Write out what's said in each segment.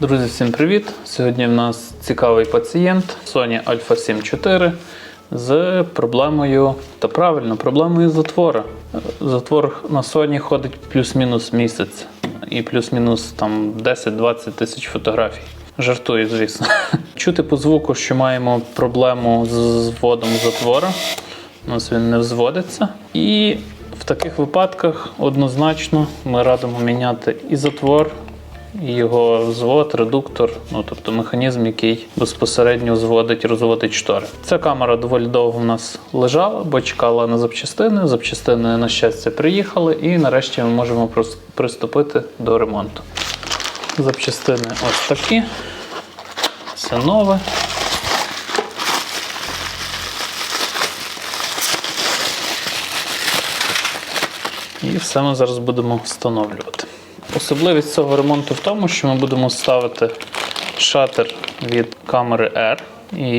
Друзі, всім привіт! Сьогодні в нас цікавий пацієнт Sony Alpha 7 IV з проблемою, та правильно, проблемою затвора. Затвор на Sony ходить плюс-мінус місяць і плюс-мінус там 10-20 тисяч фотографій. Жартую, звісно. Чути по звуку, що маємо проблему з вводом затвора. У нас він не взводиться. І в таких випадках однозначно ми радимо міняти і затвор, його звод, редуктор, ну тобто механізм, який безпосередньо зводить і розводить штори. Ця камера доволі довго в нас лежала, бо чекала на запчастини. Запчастини, на щастя, приїхали, і нарешті ми можемо приступити до ремонту. Запчастини ось такі. Все нове. І все ми зараз будемо встановлювати. Особливість цього ремонту в тому, що ми будемо ставити шатер від камери R,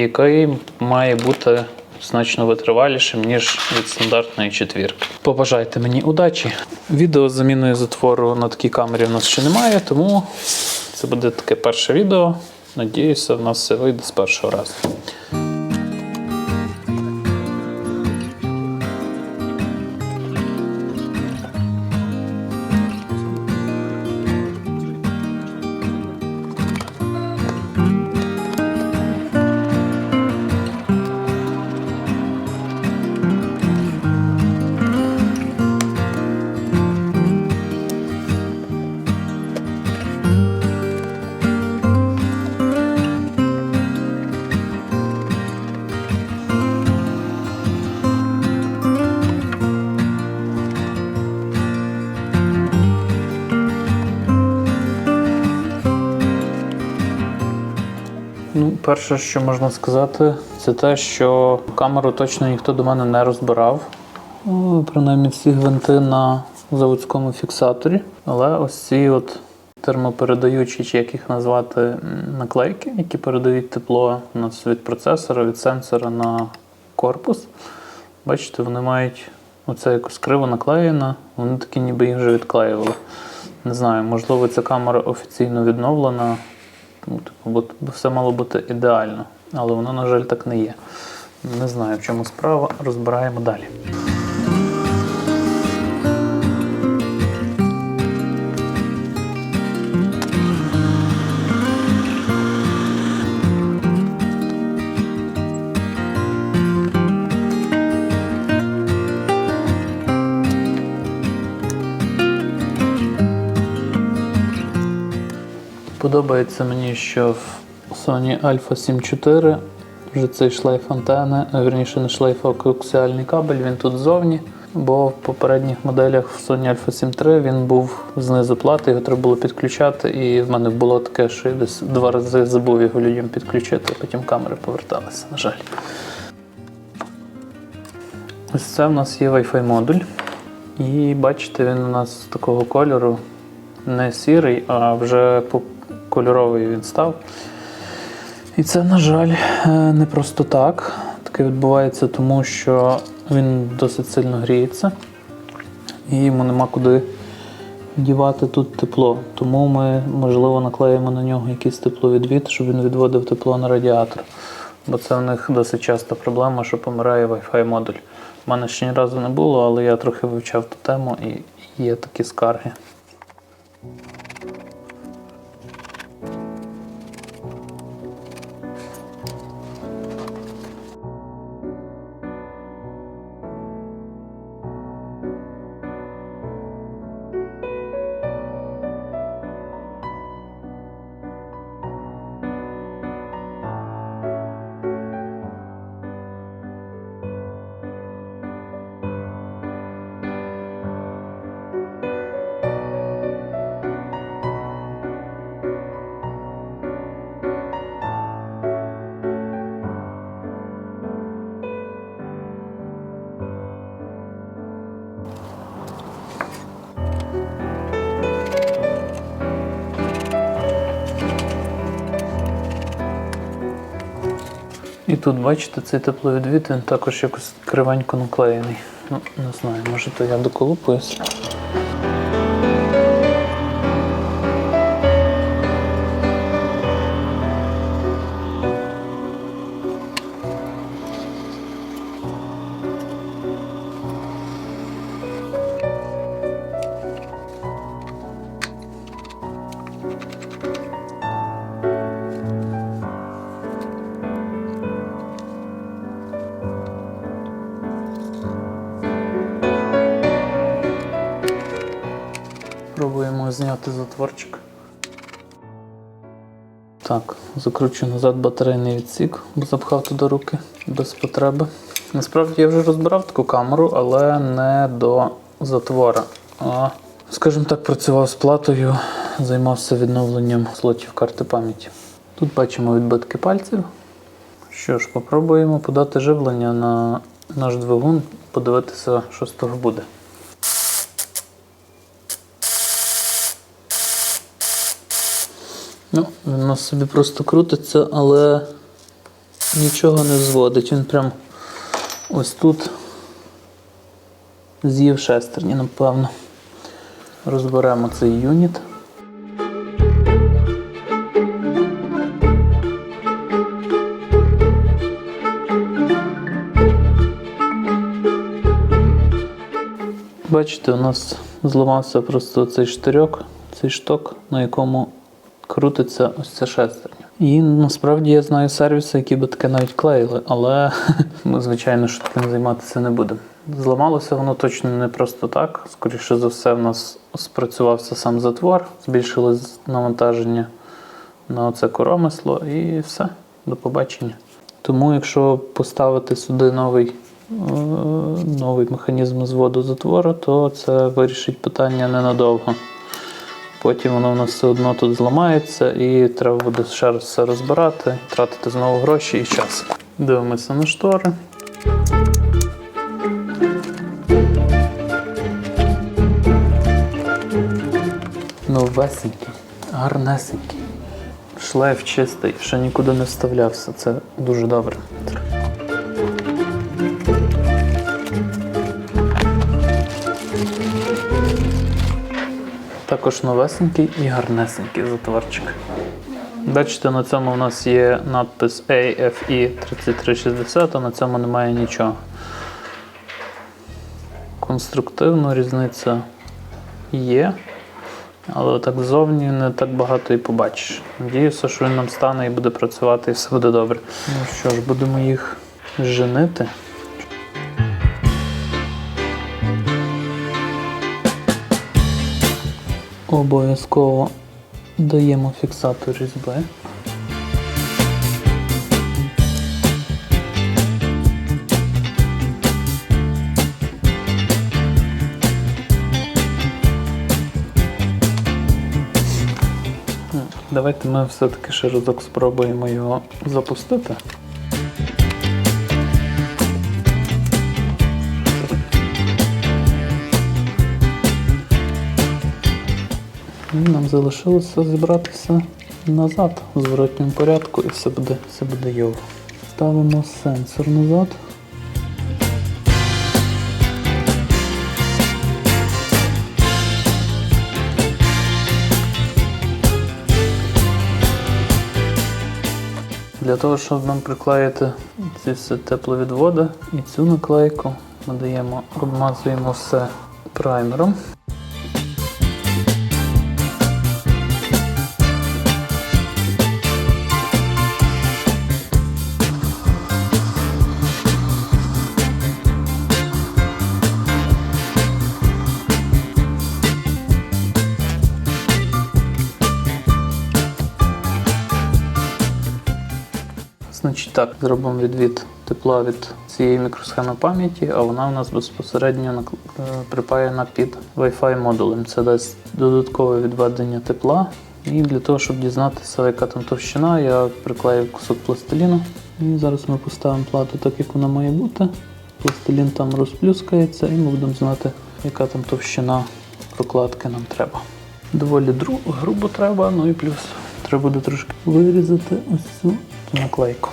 який має бути значно витривалішим, ніж від стандартної четвірки. Побажайте мені удачі. Відео з заміною затвору на такій камері в нас ще немає, тому це буде таке перше відео. Надіюся, в нас все вийде з першого разу. Перше, що можна сказати, це те, що камеру точно ніхто до мене не розбирав. Ну, принаймні всі гвинти на заводському фіксаторі. Але ось ці от термопередаючі, чи як їх назвати, наклейки, які передають тепло від процесора, від сенсора на корпус. Бачите, вони мають оце якось криво наклеєно, вони такі ніби їх вже відклеювали. Не знаю, можливо, ця камера офіційно відновлена, ну, типу, все мало бути ідеально, але воно, на жаль, так не є. Не знаю, в чому справа, розбираємо далі. Подобається мені, що в Sony Alpha 7 IV вже цей шлейф антени, а вірніше не шлейф, а коаксіальний кабель, він тут ззовні. Бо в попередніх моделях в Sony Alpha 7 III він був знизу плати, його треба було підключати. І в мене було таке, що я десь два рази забув його людям підключити, а потім камери поверталися, на жаль. Ось це в нас є Wi-Fi модуль. І бачите, він у нас такого кольору не сірий, а вже по- кольоровий він став. І це, на жаль, е, не просто так. Таке відбувається, тому що він досить сильно гріється, і йому нема куди дівати тут тепло. Тому ми, можливо, наклеїмо на нього якийсь тепловідвід, щоб він відводив тепло на радіатор. Бо це в них досить часто проблема, що помирає Wi-Fi модуль. У мене ще ні разу не було, але я трохи вивчав ту тему і є такі скарги. Тут, бачите, цей тепловідвід, він також якось кривенько наклеєний. Ну, не знаю, може то я доколупуюсь. Спробуємо зняти затворчик. Так, закручу назад батарейний відсік, бо запхав туди руки без потреби. Насправді я вже розбирав таку камеру, але не до затвора. А, скажімо так, працював з платою, займався відновленням слотів карти пам'яті. Тут бачимо відбитки пальців. Що ж, попробуємо подати живлення на наш двигун, подивитися, що з того буде. Ну, він нас собі просто крутиться, але нічого не зводить. Він прям ось тут з'їв шестерні, напевно. Розберемо цей юніт. Бачите, у нас зламався просто цей штирьок, цей шток, на якому крутиться ось ця шестерня. І насправді я знаю сервіси, які би таке навіть клеїли, але ми, звичайно, що таким займатися не будемо. Зламалося воно точно не просто так. Скоріше за все, в нас спрацювався сам затвор, збільшилось навантаження на оце коромисло і все, до побачення. Тому, якщо поставити сюди новий, е, новий механізм зводу затвору, то це вирішить питання ненадовго. Потім воно в нас все одно тут зламається і треба буде ще раз все розбирати, тратити знову гроші і час. Дивимося на штори. Новесенький, гарнесенький. Шлейф чистий, ще нікуди не вставлявся. Це дуже добре. Також новесенький і гарнесенький затворчик. Бачите, на цьому у нас є надпис AFE 3360, а на цьому немає нічого. Конструктивно різниця є, але так ззовні не так багато і побачиш. Надіюся, що він нам стане і буде працювати, і все буде добре. Ну що ж, будемо їх женити. Обов'язково даємо фіксатор різьби. Давайте ми все-таки ще разок спробуємо його запустити. І нам залишилося зібратися назад у зворотньому порядку і все буде, все буде йово. Ставимо сенсор назад. Для того, щоб нам приклеїти ці всі тепловідводи і цю наклейку, ми даємо, обмазуємо все праймером. Так, зробимо відвід тепла від цієї мікросхеми пам'яті, а вона у нас безпосередньо е, припаяна під Wi-Fi модулем. Це дасть додаткове відведення тепла. І для того, щоб дізнатися, яка там товщина, я приклеїв кусок пластиліну. І зараз ми поставимо плату так, як вона має бути. Пластилін там розплюскається, і ми будемо знати, яка там товщина прокладки нам треба. Доволі грубо треба, ну і плюс треба буде трошки вирізати ось цю наклейку.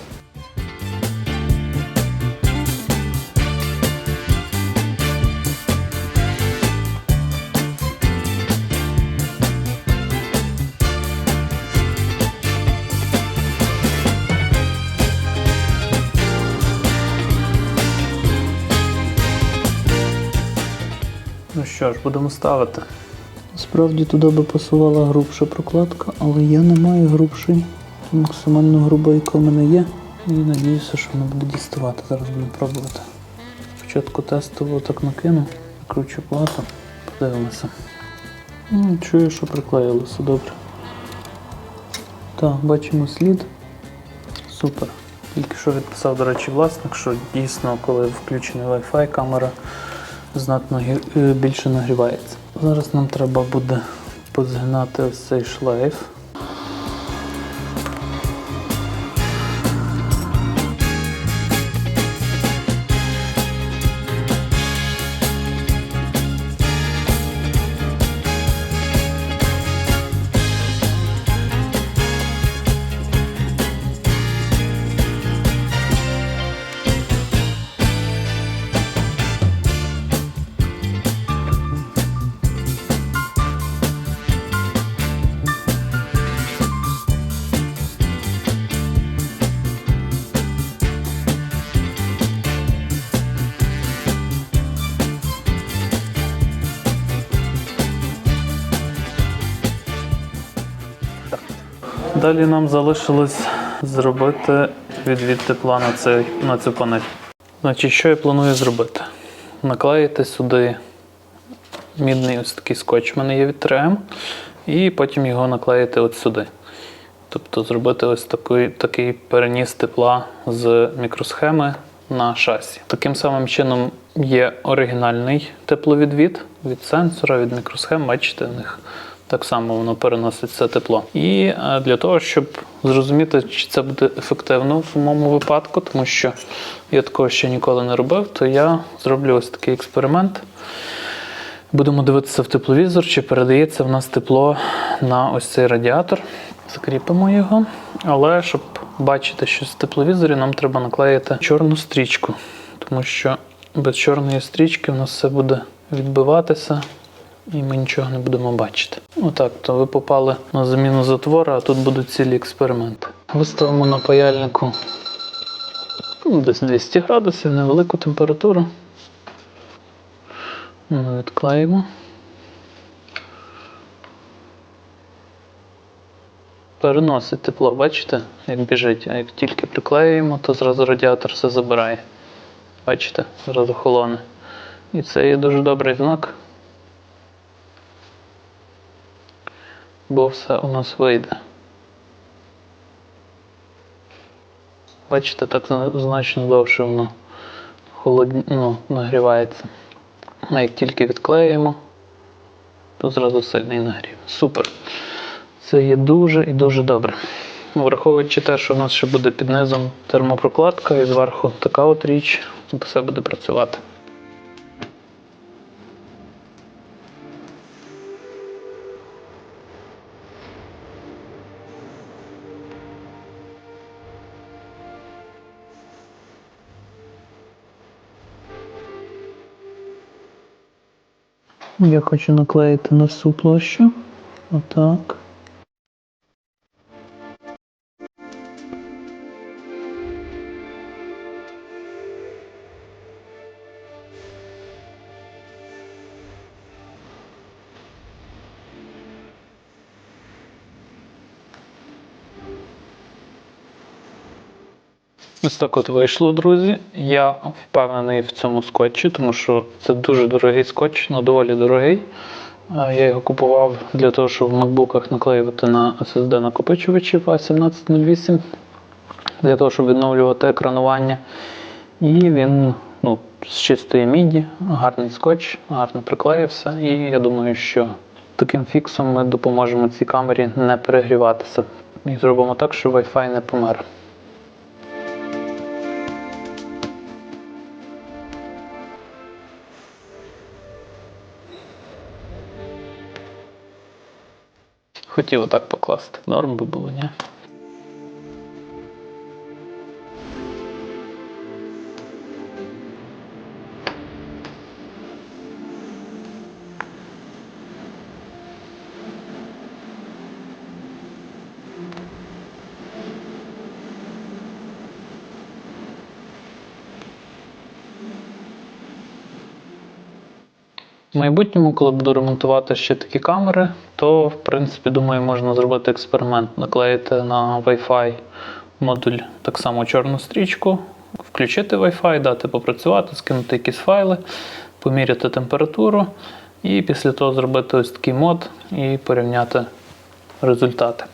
Що ж, будемо ставити. Справді туди би пасувала грубша прокладка, але я не маю грубшої. Максимально груба, яка в мене є. І надіюся, що вона буде діставати. Зараз будемо пробувати. Спочатку тестово так накину, кручу плату, подивимося. М, Чую, що приклеїлося добре. Так, бачимо слід. Супер. Тільки що відписав, до речі, власник, що дійсно, коли включений Wi-Fi, камера знатно е, більше нагрівається. Зараз нам треба буде позгинати цей шлейф. Далі нам залишилось зробити відвід тепла на, цей, на цю панель. Значить, що я планую зробити? Наклеїти сюди мідний ось такий скотч, в мене є від 3M, і потім його наклеїти от сюди. Тобто зробити ось такий, такий переніс тепла з мікросхеми на шасі. Таким самим чином є оригінальний тепловідвід від сенсора, від мікросхем. Бачите, в них так само воно переносить це тепло. І е, для того, щоб зрозуміти, чи це буде ефективно в моєму випадку, тому що я такого ще ніколи не робив, то я зроблю ось такий експеримент. Будемо дивитися в тепловізор, чи передається в нас тепло на ось цей радіатор. Закріпимо його. Але щоб бачити щось в тепловізорі, нам треба наклеїти чорну стрічку, тому що без чорної стрічки в нас все буде відбиватися і ми нічого не будемо бачити. Отак, то ви попали на заміну затвора, а тут будуть цілі експерименти. Виставимо на паяльнику ну, десь 200 градусів, невелику температуру. Ми відклеїмо. Переносить тепло, бачите, як біжить, а як тільки приклеюємо, то зразу радіатор все забирає. Бачите, зразу холоне. І це є дуже добрий знак. Бо все у нас вийде. Бачите, так значно довше воно холодні, ну, нагрівається. А як тільки відклеїмо, то зразу сильний нагрів. Супер. Це є дуже і дуже добре. Враховуючи те, що у нас ще буде під низом термопрокладка і зверху така от річ, все буде працювати. Я хочу наклеїти на всю площу. Отак. Ось так от вийшло, друзі. Я впевнений в цьому скотчі, тому що це дуже дорогий скотч, ну доволі дорогий. Я його купував для того, щоб в макбуках наклеювати на SSD накопичувачів A1708, для того, щоб відновлювати екранування. І він ну, з чистої міді, гарний скотч, гарно приклеївся. І я думаю, що таким фіксом ми допоможемо цій камері не перегріватися. І зробимо так, щоб Wi-Fi не помер. Хотів отак покласти. Норм би було, ні? В майбутньому, коли буду ремонтувати ще такі камери, то в принципі думаю, можна зробити експеримент, наклеїти на Wi-Fi модуль так само чорну стрічку, включити Wi-Fi, дати попрацювати, скинути якісь файли, поміряти температуру І після того зробити ось такий мод і порівняти результати.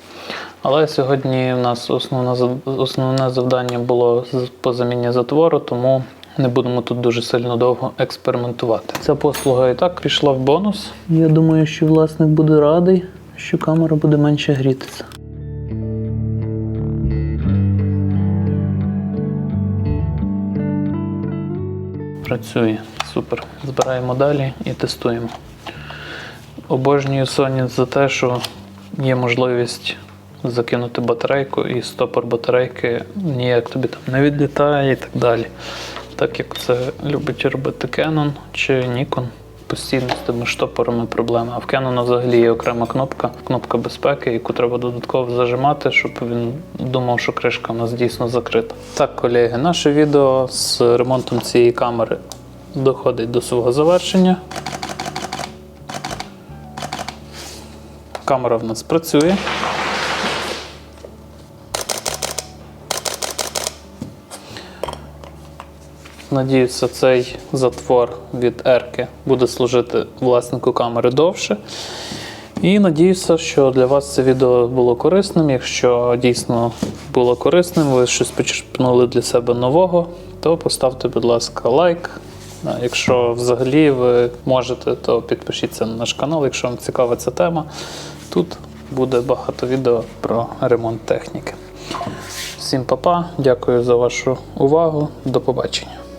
Але сьогодні в нас основне, основне завдання було по заміні затвору, тому не будемо тут дуже сильно довго експериментувати. Ця послуга і так пішла в бонус. Я думаю, що власник буде радий, що камера буде менше грітися. Працює. Супер. Збираємо далі і тестуємо. Обожнюю Sony за те, що є можливість закинути батарейку і стопор батарейки ніяк тобі там не відлітає і так далі. Так як це любить робити Canon чи Nikon. Постійно з тими штопорами проблеми. А в Canon взагалі є окрема кнопка, кнопка безпеки, яку треба додатково зажимати, щоб він думав, що кришка у нас дійсно закрита. Так, колеги, наше відео з ремонтом цієї камери доходить до свого завершення. Камера в нас працює. Надіюся, цей затвор від Ерки буде служити власнику камери довше. І надіюся, що для вас це відео було корисним. Якщо дійсно було корисним, ви щось почерпнули для себе нового, то поставте, будь ласка, лайк. Якщо взагалі ви можете, то підпишіться на наш канал, якщо вам цікава ця тема. Тут буде багато відео про ремонт техніки. Всім па-па, дякую за вашу увагу. До побачення.